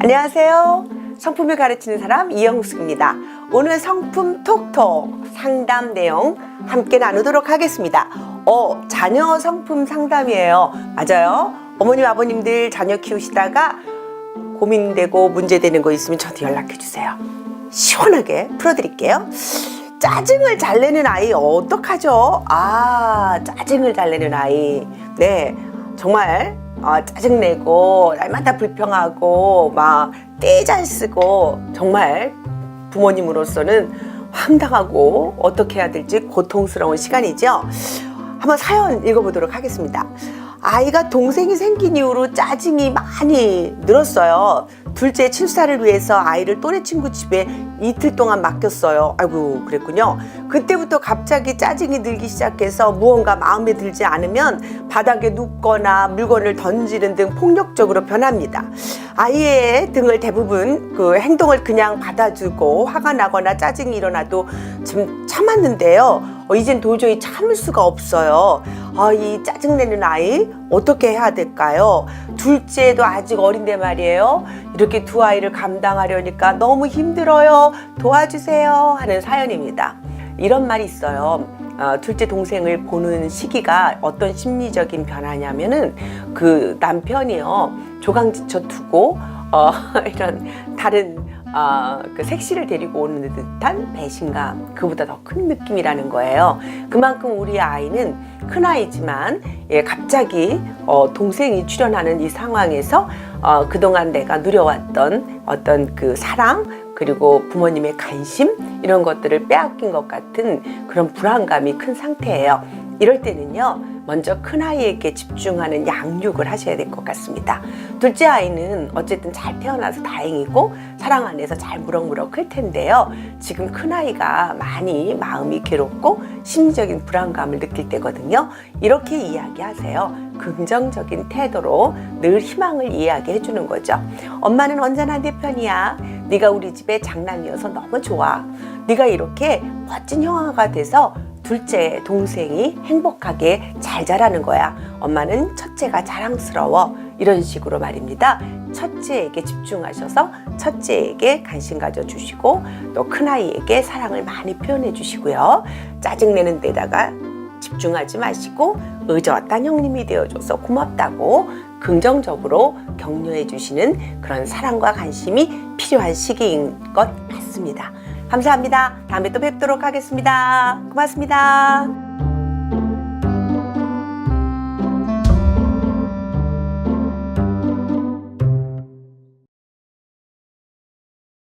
안녕하세요. 성품을 가르치는 사람 이영숙입니다. 오늘 성품 톡톡 상담 내용 함께 나누도록 하겠습니다. 어, 자녀 성품 상담이에요. 맞아요. 어머님, 아버님들 자녀 키우시다가 고민되고 문제되는 거 있으면 저한테 연락해 주세요. 시원하게 풀어드릴게요. 짜증을 잘 내는 아이 어떡하죠? 아, 짜증을 잘 내는 아이. 네, 정말 아, 짜증내고 날마다 불평하고 막 떼 잘 쓰고 정말 부모님으로서는 황당하고 어떻게 해야 될지 고통스러운 시간이죠. 한번 사연 읽어보도록 하겠습니다. 아이가 동생이 생긴 이후로 짜증이 많이 늘었어요. 둘째 출산을 위해서 아이를 또래 친구 집에 이틀 동안 맡겼어요. 아이고, 그랬군요. 그때부터 갑자기 짜증이 늘기 시작해서 무언가 마음에 들지 않으면 바닥에 눕거나 물건을 던지는 등 폭력적으로 변합니다. 아이의 등을 대부분 그 행동을 그냥 받아주고 화가 나거나 짜증이 일어나도 좀 참았는데요. 어, 이젠 도저히 참을 수가 없어요. 아, 이 짜증내는 아이 어떻게 해야 될까요? 둘째도 아직 어린데 말이에요. 이렇게 두 아이를 감당하려니까 너무 힘들어요. 도와주세요. 하는 사연입니다. 이런 말이 있어요. 어, 둘째 동생을 보는 시기가 어떤 심리적인 변화냐면은 그 남편이요 조강지쳐 두고 어, 이런 다른 어, 그 색시를 데리고 오는 듯한 배신감 그보다 더 큰 느낌이라는 거예요. 그만큼 우리 아이는 큰 아이지만 예, 갑자기 어, 동생이 출연하는 이 상황에서 어, 그동안 내가 누려왔던 어떤 그 사랑 그리고 부모님의 관심 이런 것들을 빼앗긴 것 같은 그런 불안감이 큰 상태예요. 이럴 때는요, 먼저 큰 아이에게 집중하는 양육을 하셔야 될 것 같습니다. 둘째 아이는 어쨌든 잘 태어나서 다행이고 사랑 안에서 잘 무럭무럭 클 텐데요. 지금 큰 아이가 많이 마음이 괴롭고 심리적인 불안감을 느낄 때거든요. 이렇게 이야기하세요. 긍정적인 태도로 늘 희망을 이야기해 주는 거죠. 엄마는 언제나 내 편이야. 네가 우리 집의 장남이어서 너무 좋아. 네가 이렇게 멋진 형아가 돼서 둘째 동생이 행복하게 잘 자라는 거야. 엄마는 첫째가 자랑스러워. 이런 식으로 말입니다. 첫째에게 집중하셔서 첫째에게 관심 가져주시고 또 큰아이에게 사랑을 많이 표현해 주시고요. 짜증내는 데다가 집중하지 마시고 의젓한 형님이 되어줘서 고맙다고 긍정적으로 격려해 주시는 그런 사랑과 관심이 필요한 시기인 것 같습니다. 감사합니다. 다음에 또 뵙도록 하겠습니다. 고맙습니다.